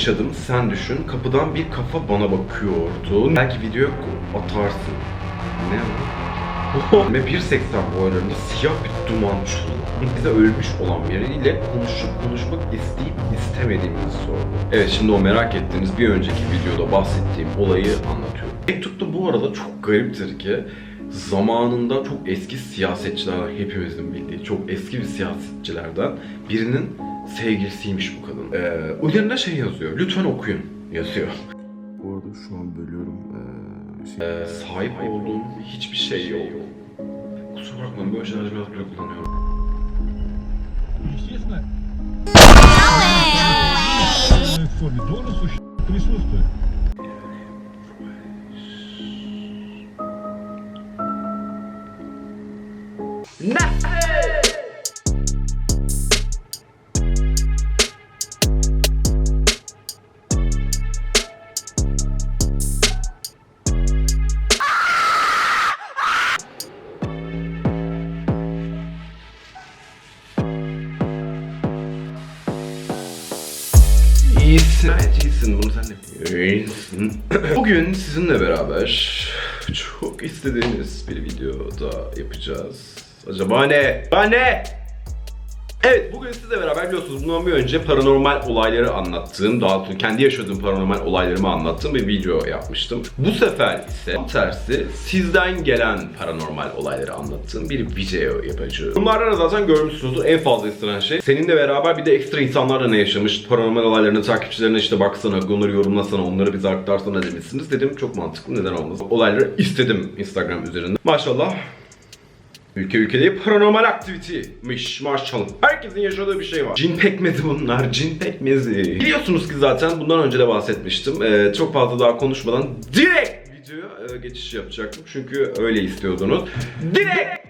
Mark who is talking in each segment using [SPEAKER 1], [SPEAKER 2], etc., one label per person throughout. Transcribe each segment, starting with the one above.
[SPEAKER 1] yaşadım sen düşün. Kapıdan bir kafa bana bakıyordu. Belki video atarsın. Ne? Ve 1.80 boylarında siyah bir duman çuğu. Bize ölmüş olan biriyle konuşup konuşmak isteyip istemediğimizi sordu. Evet şimdi o merak ettiğiniz bir önceki videoda bahsettiğim olayı anlatıyorum. Mektupta bu arada çok gariptir ki zamanında çok eski siyasetçilerden hepimizin bildiği çok eski bir siyasetçilerden birinin sevgilisiymiş bu kadın. Ee, üzerinde şey yazıyor. Lütfen okuyun yazıyor.
[SPEAKER 2] Bu arada şu an bölüyorum. Ee, şey,
[SPEAKER 1] Ee, sahip olduğum hiçbir şey yok. Kusura bakmayın böyle şeyleri biraz böyle kullanıyorum.
[SPEAKER 3] Естественно, в форме тоже суще- присутствует.
[SPEAKER 1] İyisin. Bugün sizinle beraber çok istediğiniz bir videoda yapacağız. Acaba ne? Acaba ne? Evet bugün sizle beraber biliyorsunuz bundan bir önce paranormal olayları anlattığım, daha doğrusu kendi yaşadığım paranormal olaylarımı anlattığım bir video yapmıştım. Bu sefer ise tam tersi sizden gelen paranormal olayları anlattığım bir video yapacağım. Bunlardan da zaten görmüşsünüzdür en fazla istenen şey. Seninle beraber bir de ekstra insanlar da ne yaşamış, paranormal olaylarını takipçilerine işte baksana, onları yorumlasana, onları bize aktarsana demişsiniz. Dedim çok mantıklı neden olmasın. Olayları istedim Instagram üzerinde. Maşallah Ülke ülkede paranormal aktiviteymiş maşallah. Herkesin yaşadığı bir şey var. Cin pekmezi bunlar, cin pekmezi. Biliyorsunuz ki zaten bundan önce de bahsetmiştim. Ee, çok fazla daha konuşmadan direkt videoya e, geçiş yapacaktım. Çünkü öyle istiyordunuz. Direkt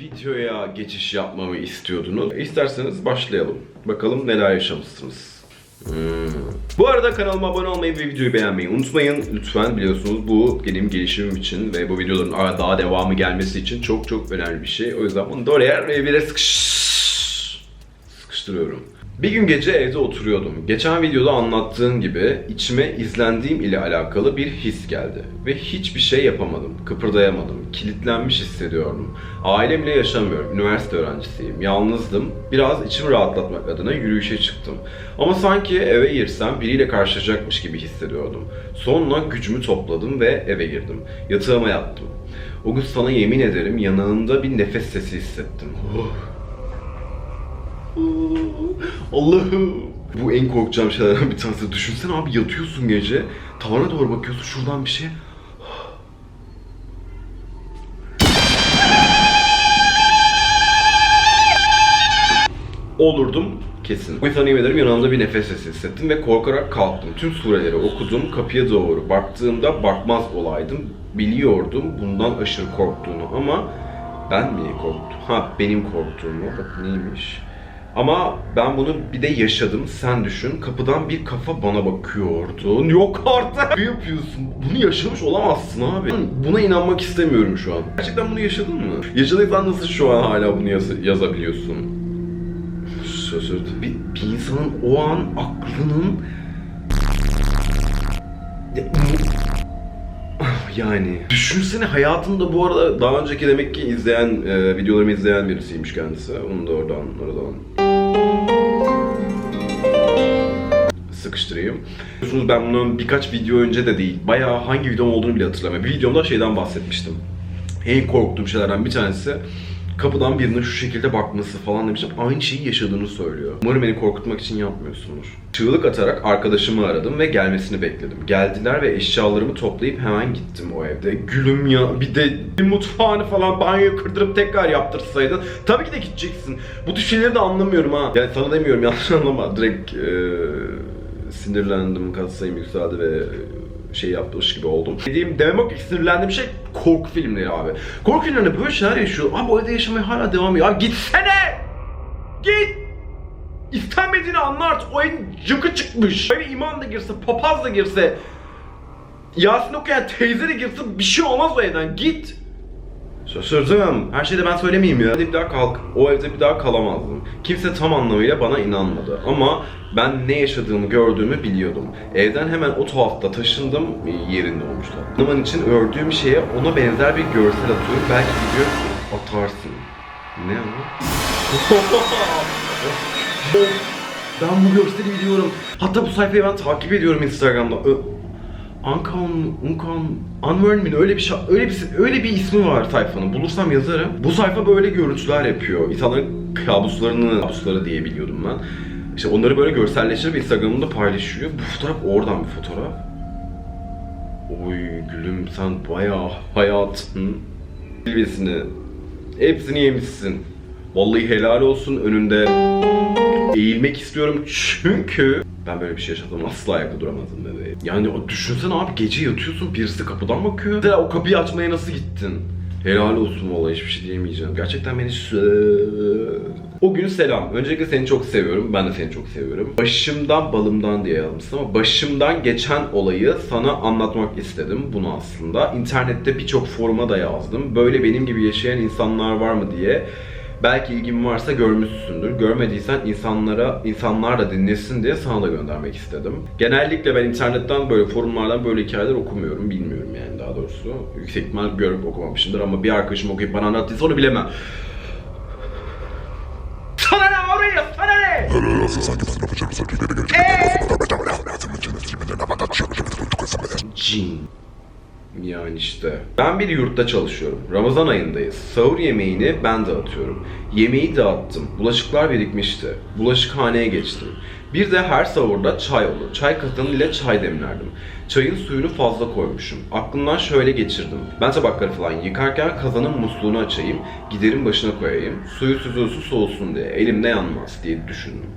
[SPEAKER 1] videoya geçiş yapmamı istiyordunuz. İsterseniz başlayalım. Bakalım neler yaşamışsınız. Hmm. Bu arada kanalıma abone olmayı ve videoyu beğenmeyi unutmayın. Lütfen biliyorsunuz bu benim gelişimim için ve bu videoların daha devamı gelmesi için çok çok önemli bir şey. O yüzden bunu da oraya bir sıkış... sıkıştırıyorum. Bir gün gece evde oturuyordum. Geçen videoda anlattığım gibi içime izlendiğim ile alakalı bir his geldi. Ve hiçbir şey yapamadım. Kıpırdayamadım. Kilitlenmiş hissediyordum. Ailemle yaşamıyorum. Üniversite öğrencisiyim. Yalnızdım. Biraz içimi rahatlatmak adına yürüyüşe çıktım. Ama sanki eve girsem biriyle karşılaşacakmış gibi hissediyordum. Sonra gücümü topladım ve eve girdim. Yatağıma yattım. O gün sana yemin ederim yanağımda bir nefes sesi hissettim. Oh. Allah'ım. Bu en korkacağım şeylerden bir tanesi. Düşünsene abi yatıyorsun gece, tavana doğru bakıyorsun şuradan bir şey. Olurdum kesin. Bu yüzden ederim yanımda bir nefes sesi hissettim ve korkarak kalktım. Tüm sureleri okudum, kapıya doğru baktığımda bakmaz olaydım. Biliyordum bundan aşırı korktuğunu ama ben mi korktum? Ha benim korktuğumu. Bak neymiş? Ama ben bunu bir de yaşadım. Sen düşün. Kapıdan bir kafa bana bakıyordu. Yok artık. Ne yapıyorsun? Bunu yaşamış olamazsın abi. Buna inanmak istemiyorum şu an. Gerçekten bunu yaşadın mı? Yaşadıysan nasıl şu an hala bunu yaz- yazabiliyorsun? Şaşırdım. Bir, bir insanın o an aklının... Yani düşünsene hayatında bu arada daha önceki demek ki izleyen e, videolarımı izleyen birisiymiş kendisi. Onu da oradan oradan sıkıştırayım. Biliyorsunuz ben bunun birkaç video önce de değil, bayağı hangi videom olduğunu bile hatırlamıyorum. Bir videomda şeyden bahsetmiştim. En korktuğum şeylerden bir tanesi kapıdan birinin şu şekilde bakması falan demiştim. Aynı şeyi yaşadığını söylüyor. Umarım beni korkutmak için yapmıyorsundur. Çığlık atarak arkadaşımı aradım ve gelmesini bekledim. Geldiler ve eşyalarımı toplayıp hemen gittim o evde. Gülüm ya bir de bir mutfağını falan banyo kırdırıp tekrar yaptırsaydın. Tabii ki de gideceksin. Bu tür şeyleri de anlamıyorum ha. Yani sana demiyorum yanlış anlama. Direkt eee sinirlendim, katsayım yükseldi ve şey yapmış gibi oldum. Dediğim demem ki sinirlendiğim şey korku filmleri abi. Korku filmlerinde böyle şeyler yaşıyor. Abi o evde yaşamaya hala devam ediyor. Abi gitsene! Git! İstenmediğini anla artık. O evin cıkı çıkmış. Eve iman da girse, papaz da girse, Yasin okuyan teyze de girse bir şey olmaz o evden. Git! Şaşırdım. Her şeyi de ben söylemeyeyim ya. Bir daha kalk. O evde bir daha kalamazdım. Kimse tam anlamıyla bana inanmadı. Ama ben ne yaşadığımı gördüğümü biliyordum. Evden hemen o tuhafta taşındım. Yerinde olmuştu. Zaman için ördüğüm şeye ona benzer bir görsel atıyorum. Belki video atarsın. Ne o? ben bu görseli biliyorum. Hatta bu sayfayı ben takip ediyorum Instagram'da. Ö- Uncommon, Uncommon, Unlearn mi? Öyle bir şey, öyle bir öyle bir ismi var sayfanın. Bulursam yazarım. Bu sayfa böyle görüntüler yapıyor. İnsanların kabuslarını, kabusları diye biliyordum ben. İşte onları böyle görselleştirip Instagram'da paylaşıyor. Bu fotoğraf oradan bir fotoğraf. Oy gülüm sen bayağı hayatın bilbesini hepsini yemişsin. Vallahi helal olsun önünde eğilmek istiyorum çünkü ben böyle bir şey yaşadım asla ayakta duramazdım bebeğim. Yani o düşünsene abi gece yatıyorsun birisi kapıdan bakıyor. Mesela o kapıyı açmaya nasıl gittin? Helal olsun vallahi hiçbir şey diyemeyeceğim. Gerçekten beni O gün selam. Öncelikle seni çok seviyorum. Ben de seni çok seviyorum. Başımdan balımdan diye yazmışsın ama başımdan geçen olayı sana anlatmak istedim bunu aslında. İnternette birçok foruma da yazdım. Böyle benim gibi yaşayan insanlar var mı diye. Belki ilgin varsa görmüşsündür. Görmediysen insanlara, insanlar da dinlesin diye sana da göndermek istedim. Genellikle ben internetten böyle forumlardan böyle hikayeler okumuyorum. Bilmiyorum yani daha doğrusu. Yüksek ihtimal görüp okumamışımdır ama bir arkadaşım okuyup bana anlattıysa onu bilemem. Sana ne oraya? Sana ne? Cin. Yani işte. Ben bir yurtta çalışıyorum. Ramazan ayındayız. Sahur yemeğini ben dağıtıyorum. Yemeği dağıttım. Bulaşıklar birikmişti. Bulaşıkhaneye geçtim. Bir de her sahurda çay olur. Çay ile çay demlerdim. Çayın suyunu fazla koymuşum. Aklımdan şöyle geçirdim. Ben tabakları falan yıkarken kazanın musluğunu açayım. Giderim başına koyayım. Suyu süzülsün soğusun diye. Elimde yanmaz diye düşündüm.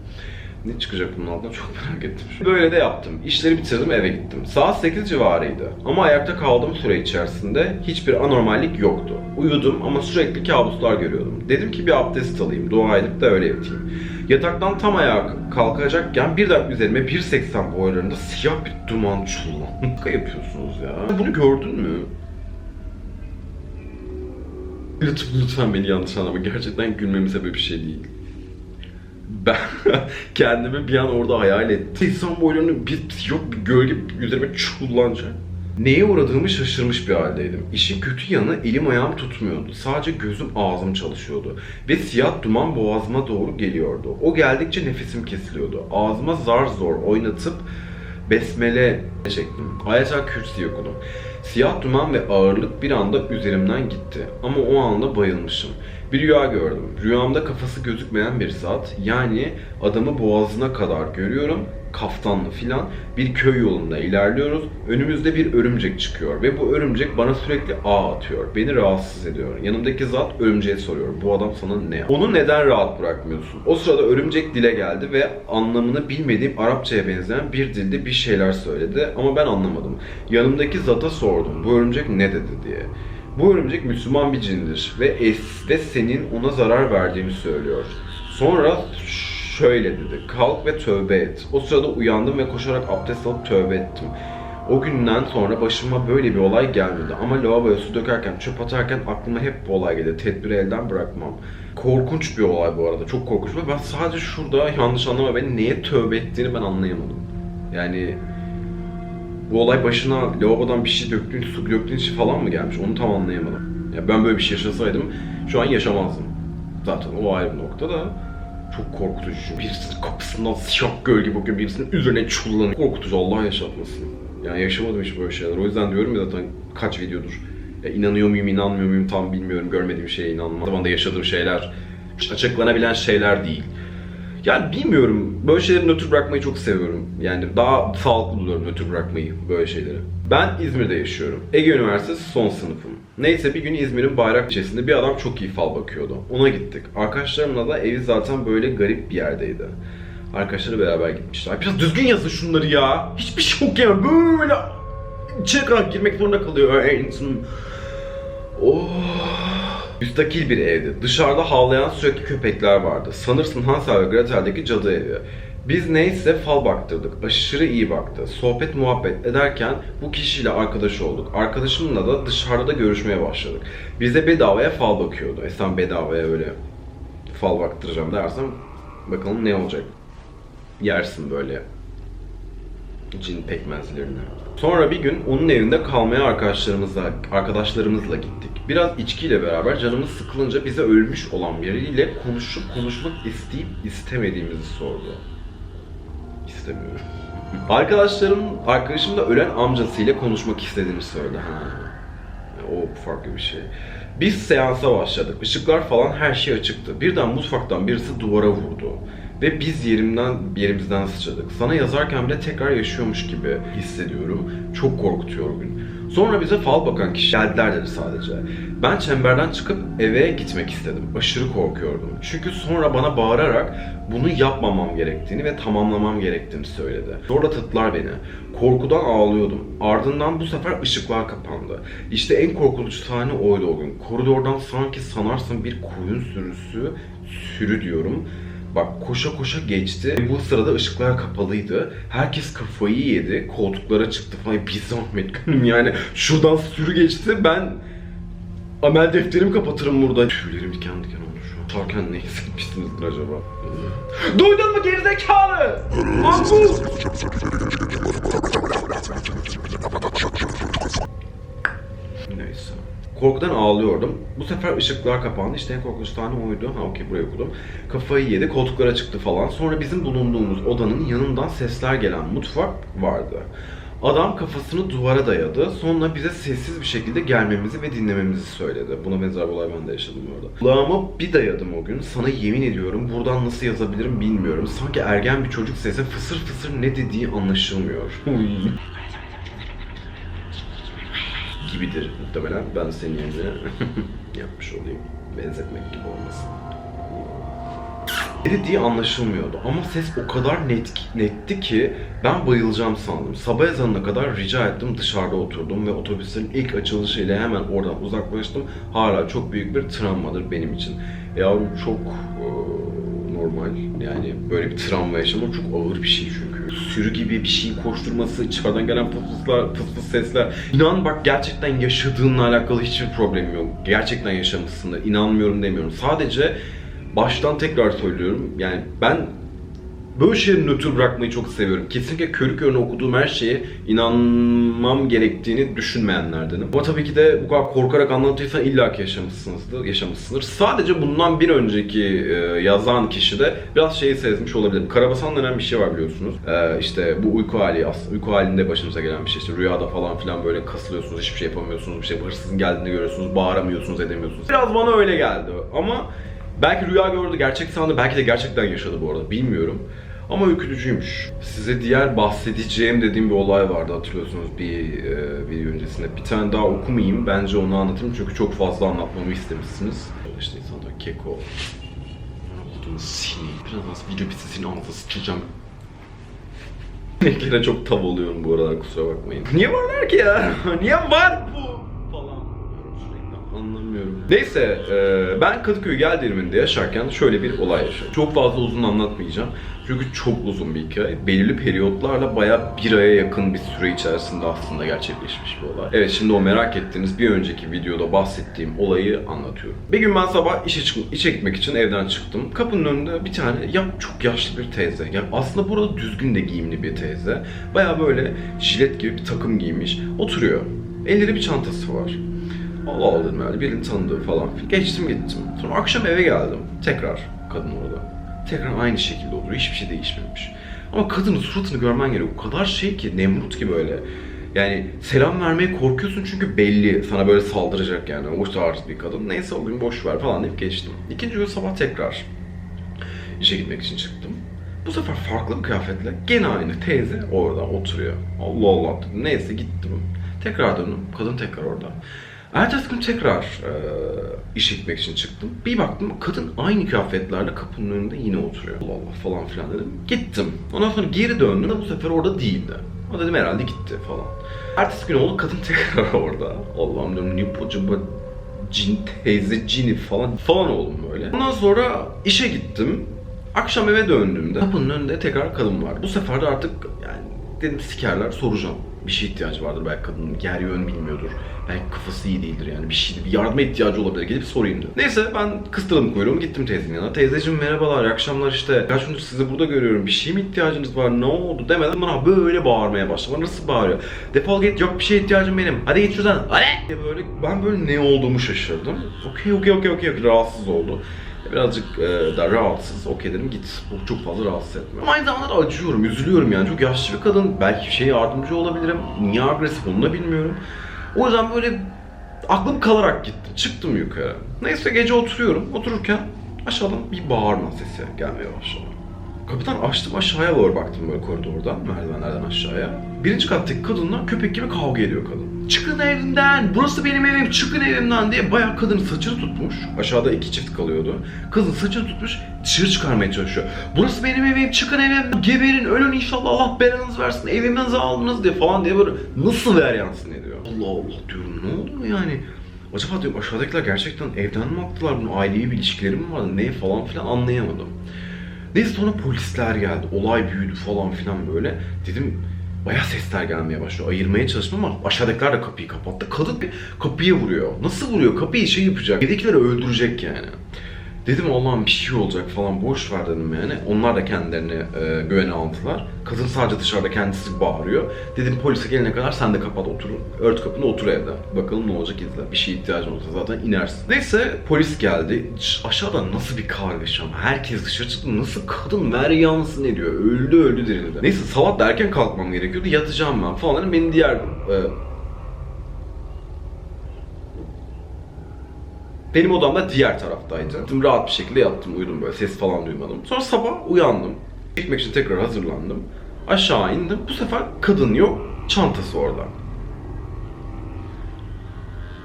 [SPEAKER 1] Ne çıkacak bunun altından çok merak ettim. Böyle de yaptım. İşleri bitirdim eve gittim. Saat 8 civarıydı. Ama ayakta kaldığım süre içerisinde hiçbir anormallik yoktu. Uyudum ama sürekli kabuslar görüyordum. Dedim ki bir abdest alayım, dua edip de öyle yatayım. Yataktan tam ayağa kalkacakken birden üzerime 1.80 boylarında siyah bir duman çullan. Şaka yapıyorsunuz ya. Bunu gördün mü? Lütfen, lütfen beni yanlış anlama. Gerçekten gülmemin sebebi bir şey değil. Ben kendimi bir an orada hayal ettim. İnsan boylarının bir yok bir gölge üzerime çullanacak. Neye uğradığımı şaşırmış bir haldeydim. İşin kötü yanı elim ayağım tutmuyordu. Sadece gözüm ağzım çalışıyordu. Ve siyah duman boğazıma doğru geliyordu. O geldikçe nefesim kesiliyordu. Ağzıma zar zor oynatıp besmele çektim. Ayetel Kürsi okudum. Siyah duman ve ağırlık bir anda üzerimden gitti. Ama o anda bayılmışım. Bir rüya gördüm. Rüyamda kafası gözükmeyen bir zat, yani adamı boğazına kadar görüyorum, kaftanlı filan bir köy yolunda ilerliyoruz. Önümüzde bir örümcek çıkıyor ve bu örümcek bana sürekli ağ atıyor. Beni rahatsız ediyor. Yanımdaki zat örümceğe soruyor. Bu adam sana ne yaptı? Onu neden rahat bırakmıyorsun? O sırada örümcek dile geldi ve anlamını bilmediğim Arapçaya benzeyen bir dilde bir şeyler söyledi ama ben anlamadım. Yanımdaki zata sordum. Bu örümcek ne dedi diye. Bu örümcek Müslüman bir cindir ve es ve senin ona zarar verdiğini söylüyor. Sonra şöyle dedi. Kalk ve tövbe et. O sırada uyandım ve koşarak abdest alıp tövbe ettim. O günden sonra başıma böyle bir olay gelmedi. Ama lavaboya su dökerken, çöp atarken aklıma hep bu olay geldi. Tedbiri elden bırakmam. Korkunç bir olay bu arada. Çok korkunç. Ve ben sadece şurada yanlış anlama beni neye tövbe ettiğini ben anlayamadım. Yani bu olay başına lavabodan bir şey döktüğün, su döktüğün için falan mı gelmiş? Onu tam anlayamadım. Ya ben böyle bir şey yaşasaydım şu an yaşamazdım. Zaten o ayrı bir nokta da çok korkutucu. Birisinin kapısından siyah gölge bakıyor, birisinin üzerine çullanıyor. Korkutucu Allah yaşatmasın. Yani yaşamadım hiç böyle şeyler. O yüzden diyorum ya zaten kaç videodur. Ya inanıyor muyum, inanmıyor muyum tam bilmiyorum. Görmediğim şeye inanmam. Zamanda yaşadığım şeyler açıklanabilen şeyler değil. Yani bilmiyorum. Böyle şeyleri nötr bırakmayı çok seviyorum. Yani daha sağlıklı buluyorum nötr bırakmayı böyle şeyleri. Ben İzmir'de yaşıyorum. Ege Üniversitesi son sınıfım. Neyse bir gün İzmir'in bayrak ilçesinde bir adam çok iyi fal bakıyordu. Ona gittik. Arkadaşlarımla da evi zaten böyle garip bir yerdeydi. Arkadaşları beraber gitmişler. Biraz düzgün yazın şunları ya. Hiçbir şey okuyamam. Böyle içeri girmek zorunda kalıyor. Oh. Müstakil bir evdi. Dışarıda havlayan sürekli köpekler vardı. Sanırsın Hansel ve Gretel'deki cadı evi. Biz neyse fal baktırdık. Aşırı iyi baktı. Sohbet muhabbet ederken bu kişiyle arkadaş olduk. Arkadaşımla da dışarıda görüşmeye başladık. Bize bedavaya fal bakıyordu. E sen bedavaya öyle fal baktıracağım dersem bakalım ne olacak. Yersin böyle cin pekmezlerini. Sonra bir gün onun evinde kalmaya arkadaşlarımızla arkadaşlarımızla gittik. Biraz içkiyle beraber canımız sıkılınca bize ölmüş olan biriyle konuşup konuşmak isteyip istemediğimizi sordu. İstemiyorum. Arkadaşlarım, arkadaşım da ölen amcasıyla konuşmak istediğini söyledi. Ha. O farklı bir şey. Biz seansa başladık. Işıklar falan her şey açıktı. Birden mutfaktan birisi duvara vurdu. Ve biz yerimden yerimizden sıçradık. Sana yazarken bile tekrar yaşıyormuş gibi hissediyorum. Çok korkutuyor o gün. Sonra bize fal bakan kişi geldiler dedi sadece. Ben çemberden çıkıp eve gitmek istedim. Aşırı korkuyordum. Çünkü sonra bana bağırarak bunu yapmamam gerektiğini ve tamamlamam gerektiğini söyledi. Sonra tıtlar beni. Korkudan ağlıyordum. Ardından bu sefer ışıklar kapandı. İşte en korkutucu sahne oydu o gün. Koridordan sanki sanarsın bir koyun sürüsü, sürü diyorum. Bak koşa koşa geçti. Bu sırada ışıklar kapalıydı. Herkes kafayı yedi. Koltuklara çıktı falan. Bir zahmet gülüm yani. Şuradan sürü geçti. Ben amel defterimi kapatırım burada. Tüylerim diken diken oldu şu an. Tarkan ne hissetmişsinizdir acaba? Duydun mu gerizekalı? Akıl! Neyse. Korkudan ağlıyordum. Bu sefer ışıklar kapandı. İşte en korkunç tane oydu. Ha okey burayı okudum. Kafayı yedi, koltuklara çıktı falan. Sonra bizim bulunduğumuz odanın yanından sesler gelen mutfak vardı. Adam kafasını duvara dayadı. Sonra bize sessiz bir şekilde gelmemizi ve dinlememizi söyledi. Buna benzer bir olay ben de yaşadım orada. Kulağıma bir dayadım o gün. Sana yemin ediyorum buradan nasıl yazabilirim bilmiyorum. Sanki ergen bir çocuk sesi fısır fısır ne dediği anlaşılmıyor. gibidir muhtemelen. Ben senin yerine yapmış olayım. Benzetmek gibi olmasın. Ne dediği anlaşılmıyordu ama ses o kadar net, netti ki ben bayılacağım sandım. Sabah ezanına kadar rica ettim dışarıda oturdum ve otobüsün ilk açılışıyla hemen oradan uzaklaştım. Hala çok büyük bir travmadır benim için. Yavrum çok e, normal yani böyle bir travma yaşamak çok ağır bir şey çünkü. Sürü gibi bir şeyin koşturması, içeriden gelen fısfıslar, fısfıs sesler. İnan bak gerçekten yaşadığınla alakalı hiçbir problemim yok. Gerçekten yaşamışsındır. İnanmıyorum demiyorum. Sadece baştan tekrar söylüyorum. Yani ben Böyle şeyleri nötr bırakmayı çok seviyorum. Kesinlikle körü körüne okuduğum her şeye inanmam gerektiğini düşünmeyenlerdenim. Ama tabii ki de bu kadar korkarak anlattıysan illaki yaşamışsınızdır, yaşamışsındır. Sadece bundan bir önceki e, yazan kişi de biraz şeyi sezmiş olabilir. Karabasan denen bir şey var biliyorsunuz. E, işte bu uyku hali aslında uyku halinde başımıza gelen bir şey. İşte rüyada falan filan böyle kasılıyorsunuz, hiçbir şey yapamıyorsunuz. Bir şey hırsızın geldiğini görüyorsunuz, bağıramıyorsunuz, edemiyorsunuz. Biraz bana öyle geldi. Ama Belki rüya gördü, gerçek sandı, belki de gerçekten yaşadı bu arada bilmiyorum. Ama ürkütücüymüş. Size diğer bahsedeceğim dediğim bir olay vardı hatırlıyorsunuz bir e, video öncesinde. Bir tane daha okumayayım, bence onu anlatayım çünkü çok fazla anlatmamı istemişsiniz. İşte insanlar keko. Olduğunu seni. Biraz video bitse seni ağzına sıçacağım. Eklere çok tav oluyorum bu aralar kusura bakmayın. Niye varlar ki ya? Niye var bu? Anlamıyorum. Neyse e, ben Kadıköy Geldiriminde yaşarken şöyle bir olay yaşadım. Çok fazla uzun anlatmayacağım. Çünkü çok uzun bir hikaye. Belirli periyotlarla bayağı bir aya yakın bir süre içerisinde aslında gerçekleşmiş bir olay. Evet şimdi o merak ettiğiniz bir önceki videoda bahsettiğim olayı anlatıyorum. Bir gün ben sabah işe, çık işe gitmek için evden çıktım. Kapının önünde bir tane ya çok yaşlı bir teyze. Ya aslında burada düzgün de giyimli bir teyze. Bayağı böyle jilet gibi bir takım giymiş. Oturuyor. Elleri bir çantası var. Allah Allah dedim yani birini tanıdığı falan. Geçtim gittim. Sonra akşam eve geldim. Tekrar kadın orada. Tekrar aynı şekilde oturuyor. Hiçbir şey değişmemiş. Ama kadının suratını görmen gerekiyor. O kadar şey ki Nemrut ki böyle. Yani selam vermeye korkuyorsun çünkü belli sana böyle saldıracak yani. O tarz bir kadın. Neyse o boş ver falan deyip geçtim. İkinci gün sabah tekrar işe gitmek için çıktım. Bu sefer farklı bir kıyafetle gene aynı teyze orada oturuyor. Allah Allah dedim. Neyse gittim. Tekrar döndüm. Kadın tekrar orada. Ertesi gün tekrar e, işe gitmek için çıktım. Bir baktım kadın aynı kıyafetlerle kapının önünde yine oturuyor. Allah Allah falan filan dedim. Gittim. Ondan sonra geri döndüm da bu sefer orada değildi. O dedim herhalde gitti falan. Ertesi gün oldu kadın tekrar orada. Allah'ım diyorum acaba cin teyze cini falan falan oldum böyle. Ondan sonra işe gittim. Akşam eve döndüğümde kapının önünde tekrar kadın var. Bu sefer de artık yani dedim sikerler soracağım. Bir şey ihtiyacı vardır belki kadının yer yön bilmiyordur. Belki kafası iyi değildir yani bir şey bir yardıma ihtiyacı olabilir gelip sorayım dedim. Neyse ben kıstırdım kuyruğumu gittim teyzenin yanına. Teyzeciğim merhabalar akşamlar işte kaç gündür sizi burada görüyorum bir şey mi ihtiyacınız var ne oldu demeden bana böyle bağırmaya başladı. Nasıl bağırıyor? Defol git yok bir şeye ihtiyacım benim hadi git şuradan hadi böyle ben böyle ne olduğumu şaşırdım. Okey okey okey okey rahatsız oldu. Birazcık e, da rahatsız. Okey dedim git. Bu çok fazla rahatsız etme. Ama aynı zamanda da acıyorum, üzülüyorum yani. Çok yaşlı bir kadın. Belki şeye yardımcı olabilirim. Niye agresif onu da bilmiyorum. O yüzden böyle aklım kalarak gitti. Çıktım yukarı. Neyse gece oturuyorum. Otururken aşağıdan bir bağırma sesi gelmeye başladı. Kapıdan açtım aşağıya doğru baktım böyle koridordan, merdivenlerden aşağıya. Birinci kattaki kadınla köpek gibi kavga ediyor kadın. Çıkın evimden, burası benim evim, çıkın evimden diye bayağı kadının saçını tutmuş. Aşağıda iki çift kalıyordu. Kızın saçını tutmuş, dışarı çıkarmaya çalışıyor. Burası benim evim, çıkın evimden, geberin, ölün inşallah Allah belanızı versin, evimizi aldınız diye falan diye böyle nasıl ver yansın ediyor. Allah Allah diyorum ne oldu yani? Acaba diyorum aşağıdakiler gerçekten evden mi attılar bunu, ailevi bir ilişkileri mi vardı, ne falan filan anlayamadım. Neyse sonra polisler geldi. Olay büyüdü falan filan böyle. Dedim bayağı sesler gelmeye başlıyor. Ayırmaya çalıştım ama aşağıdakiler de kapıyı kapattı. Kadın bir kapıya vuruyor. Nasıl vuruyor? Kapıyı şey yapacak. Evdekileri öldürecek yani. Dedim Allah'ım bir şey olacak falan boş ver dedim yani. Onlar da kendilerini e, güvene aldılar. Kadın sadece dışarıda kendisi bağırıyor. Dedim polise gelene kadar sen de kapat oturun. Ört kapını otur evde. Bakalım ne olacak izle. Bir şey ihtiyacın olursa zaten inersin. Neyse polis geldi. Aşağıda nasıl bir kargaşa. Herkes dışarı çıktı. Nasıl kadın ver yansın ediyor. Öldü öldü dirildi. Neyse sabah da erken kalkmam gerekiyordu. Yatacağım ben falan. Beni diğer e, Benim odam da diğer taraftaydı. Yattım, rahat bir şekilde yattım, uyudum böyle, ses falan duymadım. Sonra sabah uyandım. Gitmek için tekrar hazırlandım. Aşağı indim. Bu sefer kadın yok, çantası orada.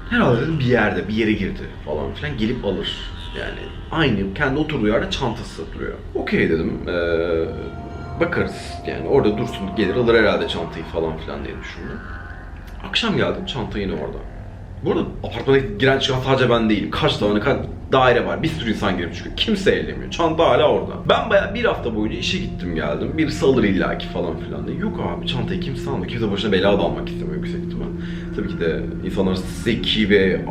[SPEAKER 1] Herhalde bir yerde, bir yere girdi falan filan gelip alır. Yani aynı kendi oturduğu yerde çantası duruyor. Okey dedim. Ee, bakarız yani orada dursun gelir alır herhalde çantayı falan filan diye düşündüm. Akşam geldim çanta yine orada. Bu arada apartmana giren çıkan sadece ben değilim. Kaç tane kaç daire var. Bir sürü insan girip çıkıyor. Kimse ellemiyor. Çanta hala orada. Ben bayağı bir hafta boyunca işe gittim geldim. Birisi alır illaki falan filan diye. Yok abi çantayı kimse almıyor. Kimse başına bela da almak istemiyor yüksek ihtimal. Tabii ki de insanlar zeki ve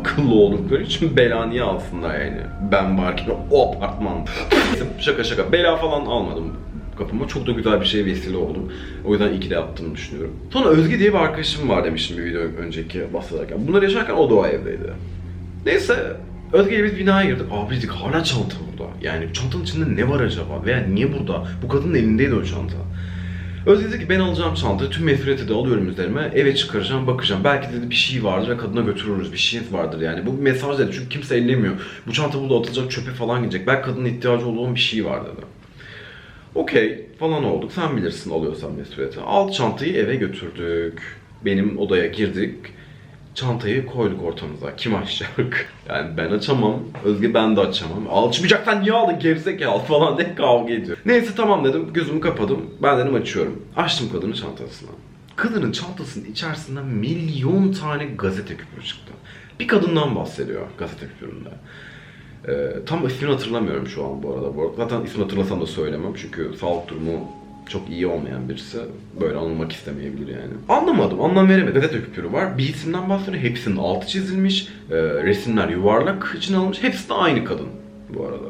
[SPEAKER 1] akıllı oldukları için bela niye alsınlar yani. Ben varken o apartman. şaka şaka. Bela falan almadım kapıma. Çok da güzel bir şeye vesile oldum. O yüzden iyi ki de yaptığımı düşünüyorum. Sonra Özge diye bir arkadaşım var demiştim bir video önceki bahsederken. Bunları yaşarken o da o evdeydi. Neyse Özge'yle biz binaya girdik. Abi dedik hala çanta burada. Yani çantanın içinde ne var acaba? Veya niye burada? Bu kadının elindeydi o çanta. Özge dedi ki ben alacağım çantayı, tüm mesuliyeti de alıyorum üzerime, eve çıkaracağım, bakacağım. Belki dedi bir şey vardır ve kadına götürürüz, bir şey vardır yani. Bu bir mesaj dedi çünkü kimse ellemiyor. Bu çanta burada atılacak, çöpe falan gidecek. Belki kadının ihtiyacı olduğu bir şey var dedi. Okey falan olduk. Sen bilirsin alıyorsan mesuliyeti. Al çantayı eve götürdük. Benim odaya girdik. Çantayı koyduk ortamıza. Kim açacak? Yani ben açamam. Özge ben de açamam. Açmayacaksan niye aldın gerizekalı falan diye kavga ediyor. Neyse tamam dedim. Gözümü kapadım. Ben dedim açıyorum. Açtım kadının çantasını. Kadının çantasının içerisinden milyon tane gazete küpürü çıktı. Bir kadından bahsediyor gazete küpüründe. Ee, tam ismini hatırlamıyorum şu an bu arada. Bu arada. Zaten ismini hatırlasam da söylemem çünkü sağlık durumu çok iyi olmayan birisi böyle anılmak istemeyebilir yani. Anlamadım, anlam veremedim. Gazete küpürü var. Bir isimden bahsediyor. Hepsinin altı çizilmiş. e, resimler yuvarlak için alınmış. Hepsi de aynı kadın bu arada.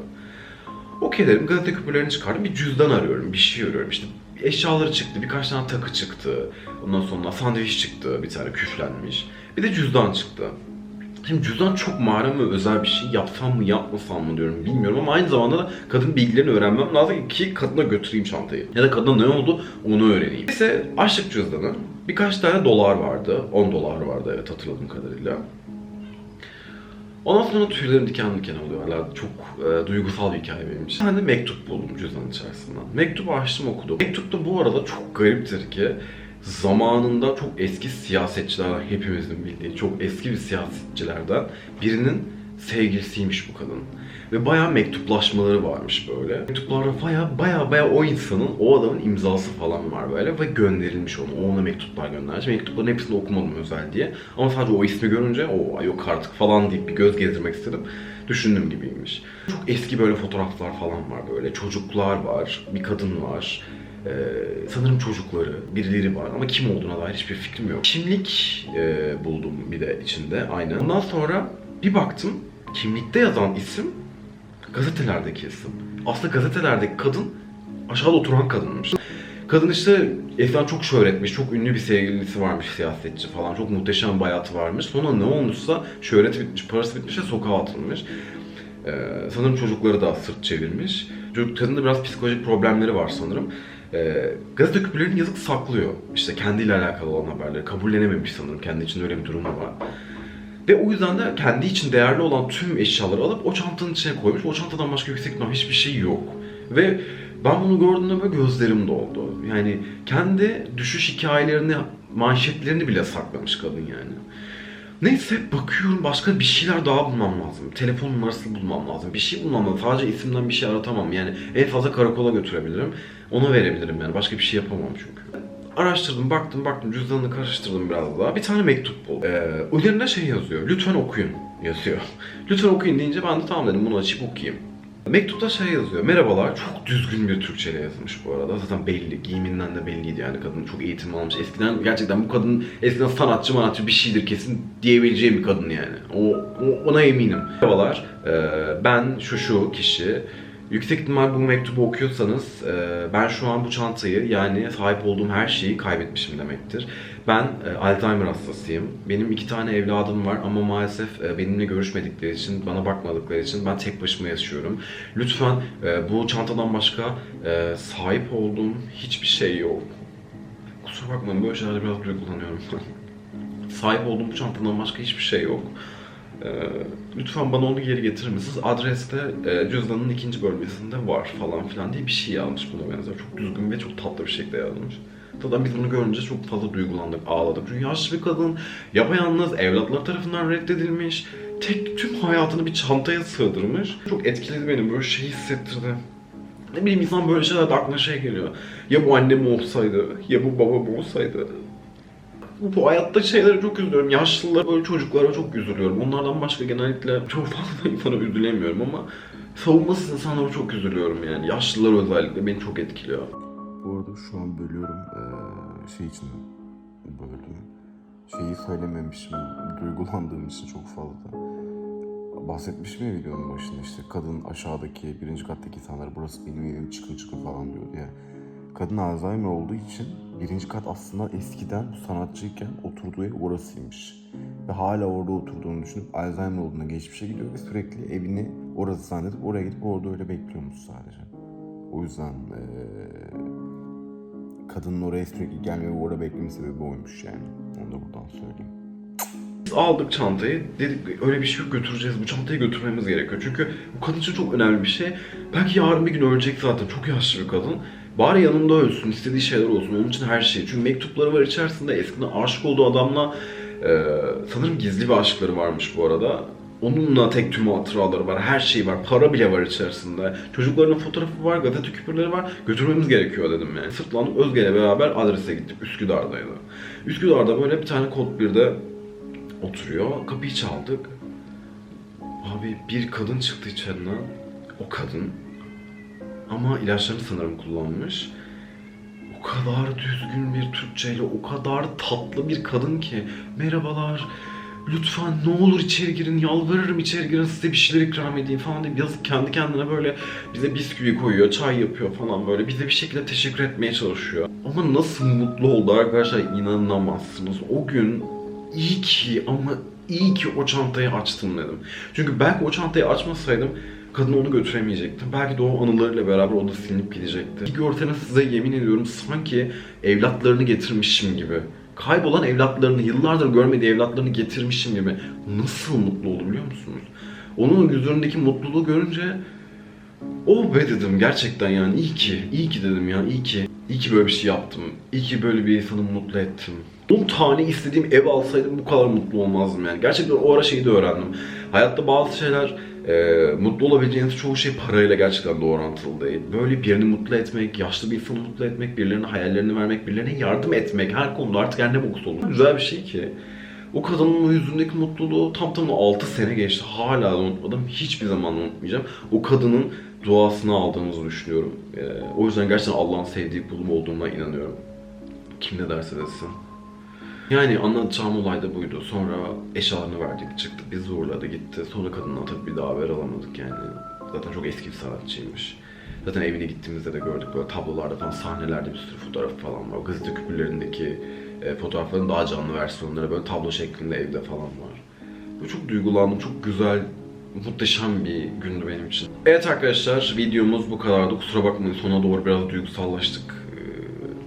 [SPEAKER 1] Okey dedim gazete küpürlerini çıkardım. Bir cüzdan arıyorum, bir şey arıyorum. İşte eşyaları çıktı, birkaç tane takı çıktı. Ondan sonra sandviç çıktı, bir tane küflenmiş. Bir de cüzdan çıktı. Şimdi cüzdan çok mahrem ve özel bir şey. Yapsam mı yapmasam mı diyorum bilmiyorum ama aynı zamanda da kadın bilgilerini öğrenmem lazım ki kadına götüreyim çantayı. Ya da kadına ne oldu onu öğreneyim. Neyse açtık cüzdanı. Birkaç tane dolar vardı. 10 dolar vardı evet hatırladığım kadarıyla. Ondan sonra tüylerim diken diken oluyor. Hala çok e, duygusal bir hikaye benim için. Ben de mektup buldum cüzdanın içerisinden. Mektubu açtım okudum. Mektupta bu arada çok gariptir ki zamanında çok eski siyasetçilerden hepimizin bildiği çok eski bir siyasetçilerden birinin sevgilisiymiş bu kadın. Ve bayağı mektuplaşmaları varmış böyle. Mektuplarda bayağı bayağı bayağı o insanın, o adamın imzası falan var böyle ve gönderilmiş onu. O ona mektuplar göndermiş. Mektupların hepsini okumadım özel diye. Ama sadece o ismi görünce o yok artık falan deyip bir göz gezdirmek istedim. Düşündüğüm gibiymiş. Çok eski böyle fotoğraflar falan var böyle. Çocuklar var, bir kadın var. Ee, sanırım çocukları, birileri var ama kim olduğuna dair hiçbir fikrim yok. Kimlik e, buldum bir de içinde aynen. Ondan sonra bir baktım kimlikte yazan isim gazetelerdeki isim. Aslında gazetelerdeki kadın aşağıda oturan kadınmış. Kadın işte eskiden çok şöhretmiş, çok ünlü bir sevgilisi varmış siyasetçi falan. Çok muhteşem bir hayatı varmış. Sonra ne olmuşsa şöhreti bitmiş, parası bitmiş ve sokağa atılmış. Ee, sanırım çocukları da sırt çevirmiş. Çocuk kadının da biraz psikolojik problemleri var sanırım. Ee, gazete küpürlerini yazıp saklıyor. İşte kendiyle alakalı olan haberleri. Kabullenememiş sanırım. Kendi içinde öyle bir durumu var. Ve o yüzden de kendi için değerli olan tüm eşyaları alıp o çantanın içine koymuş. O çantadan başka yüksek ihtimal hiçbir şey yok. Ve ben bunu gördüğümde böyle gözlerim doldu. Yani kendi düşüş hikayelerini, manşetlerini bile saklamış kadın yani. Neyse bakıyorum başka bir şeyler daha bulmam lazım. Telefon numarası bulmam lazım. Bir şey bulmam lazım. Sadece isimden bir şey aratamam. Yani en fazla karakola götürebilirim. Ona verebilirim yani. Başka bir şey yapamam çünkü. Araştırdım, baktım, baktım. Cüzdanını karıştırdım biraz daha. Bir tane mektup buldum. Ee, üzerinde şey yazıyor. Lütfen okuyun yazıyor. Lütfen okuyun deyince ben de tamam dedim bunu açıp okuyayım. Mektupta şey yazıyor. Merhabalar. Çok düzgün bir Türkçeyle yazılmış bu arada. Zaten belli. Giyiminden de belliydi yani kadın çok eğitim almış. Eskiden gerçekten bu kadın eskiden sanatçı manatçı bir şeydir kesin diyebileceğim bir kadın yani. O, o- ona eminim. Merhabalar. e, ben şu şu kişi. Yüksek ihtimal bu mektubu okuyorsanız e, ben şu an bu çantayı yani sahip olduğum her şeyi kaybetmişim demektir. Ben e, Alzheimer hastasıyım. Benim iki tane evladım var ama maalesef e, benimle görüşmedikleri için, bana bakmadıkları için ben tek başıma yaşıyorum. Lütfen e, bu çantadan başka e, sahip olduğum hiçbir şey yok. Kusura bakmayın böyle şeylerde biraz duygulanıyorum. sahip olduğum bu çantadan başka hiçbir şey yok. Ee, lütfen bana onu geri getirir misiniz? Adreste e, cüzdanın ikinci bölmesinde var falan filan diye bir şey yazmış buna benzer. Çok düzgün ve çok tatlı bir şekilde yazmış. Zaten biz bunu görünce çok fazla duygulandık, ağladık. Çünkü yaşlı bir kadın, yapayalnız, evlatları tarafından reddedilmiş. Tek tüm hayatını bir çantaya sığdırmış. Çok etkiledi beni, böyle şey hissettirdi. Ne bileyim insan böyle şeylerde aklına şey geliyor. Ya bu annem olsaydı, ya bu babam olsaydı. Bu, bu hayatta şeylere çok üzülüyorum. Yaşlılara, böyle çocuklara çok üzülüyorum. Onlardan başka genellikle çok fazla insana üzülemiyorum ama savunmasız insanlara çok üzülüyorum yani. Yaşlılar özellikle beni çok etkiliyor.
[SPEAKER 2] Bu arada şu an bölüyorum. Ee, şey için böldüm. Şeyi söylememişim. Duygulandığım için çok fazla. Bahsetmişim ya videonun başında işte kadın aşağıdaki birinci kattaki insanlar burası benim evim çıkın çıkın falan diyordu ya. Kadın Alzheimer olduğu için birinci kat aslında eskiden sanatçıyken oturduğu ev orasıymış. Ve hala orada oturduğunu düşünüp Alzheimer olduğuna geçmişe gidiyor ve sürekli evini orası zannedip oraya gidip orada öyle bekliyormuş sadece. O yüzden eee kadının oraya sürekli gelme ve orada bekleme sebebi oymuş yani. Onu da buradan söyleyeyim.
[SPEAKER 1] Aldık çantayı. Dedik öyle bir şey yok götüreceğiz. Bu çantayı götürmemiz gerekiyor. Çünkü bu kadın için çok önemli bir şey. Belki yarın bir gün ölecek zaten. Çok yaşlı bir kadın. Bari yanında ölsün, istediği şeyler olsun. Onun için her şey. Çünkü mektupları var içerisinde. Eskiden aşık olduğu adamla e, sanırım gizli bir aşkları varmış bu arada. Onunla tek tüm hatıraları var, her şey var, para bile var içerisinde. Çocuklarının fotoğrafı var, gazete küpürleri var. Götürmemiz gerekiyor dedim yani. Sırtlandık Özge'yle beraber adrese gittik. Üsküdar'daydı. Üsküdar'da böyle bir tane kod 1'de oturuyor. Kapıyı çaldık. Abi bir kadın çıktı içeriden. O kadın. Ama ilaçlarını sanırım kullanmış. O kadar düzgün bir Türkçeyle, o kadar tatlı bir kadın ki. Merhabalar, lütfen ne olur içeri girin, yalvarırım içeri girin size bir şeyler ikram edeyim falan diye yazık kendi kendine böyle bize bisküvi koyuyor, çay yapıyor falan böyle. Bize bir şekilde teşekkür etmeye çalışıyor. Ama nasıl mutlu oldu arkadaşlar inanamazsınız. O gün iyi ki ama iyi ki o çantayı açtım dedim. Çünkü belki o çantayı açmasaydım kadın onu götüremeyecekti. Belki de o anılarıyla beraber o da silinip gidecekti. Bir görseniz size yemin ediyorum sanki evlatlarını getirmişim gibi. Kaybolan evlatlarını, yıllardır görmediği evlatlarını getirmişim gibi. Nasıl mutlu oldu biliyor musunuz? Onun yüzlerindeki mutluluğu görünce Oh be dedim gerçekten yani iyi ki, iyi ki dedim ya iyi ki. İyi ki böyle bir şey yaptım. İyi ki böyle bir insanı mutlu ettim. 10 tane istediğim ev alsaydım bu kadar mutlu olmazdım yani. Gerçekten o ara şeyi de öğrendim. Hayatta bazı şeyler Ee, mutlu olabileceğiniz çoğu şey parayla gerçekten de orantılı değil. Böyle birini mutlu etmek, yaşlı bir insanı mutlu etmek, birilerine hayallerini vermek, birilerine yardım etmek her konuda artık her ne boksa olur. Güzel bir şey ki. O kadının o yüzündeki mutluluğu tam tam 6 sene geçti. Hala unutmadım. Hiçbir zaman unutmayacağım. O kadının duasını aldığımızı düşünüyorum. Ee, o yüzden gerçekten Allah'ın sevdiği kulum olduğuna inanıyorum. Kim ne derse desin. Yani anlatacağım olay da buydu. Sonra eşyalarını verdik, çıktık, bizi uğurladı, gitti. Sonra kadından tabii bir daha haber alamadık yani. Zaten çok eski bir sanatçıymış. Zaten evine gittiğimizde de gördük böyle tablolarda falan, sahnelerde bir sürü fotoğraf falan var. O gazete küpürlerindeki e, fotoğrafların daha canlı versiyonları böyle tablo şeklinde evde falan var. Bu çok duygulandım, çok güzel, muhteşem bir gündü benim için. Evet arkadaşlar, videomuz bu kadardı. Kusura bakmayın sona doğru biraz duygusallaştık.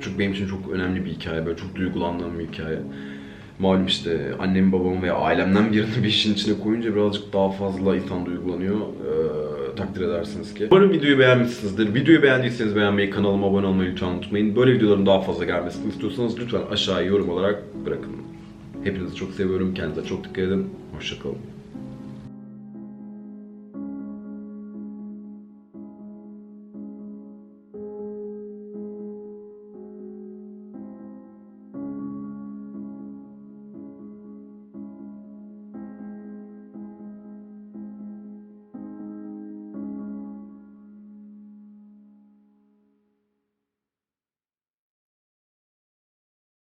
[SPEAKER 1] Çünkü benim için çok önemli bir hikaye, böyle çok duygulandığım bir hikaye. Malum işte annem babamı veya ailemden birini bir işin içine koyunca birazcık daha fazla insan duygulanıyor. Ee, takdir edersiniz ki. Umarım videoyu beğenmişsinizdir. Videoyu beğendiyseniz beğenmeyi, kanalıma abone olmayı lütfen unutmayın. Böyle videoların daha fazla gelmesini istiyorsanız lütfen aşağıya yorum olarak bırakın. Hepinizi çok seviyorum. Kendinize çok dikkat edin. Hoşçakalın.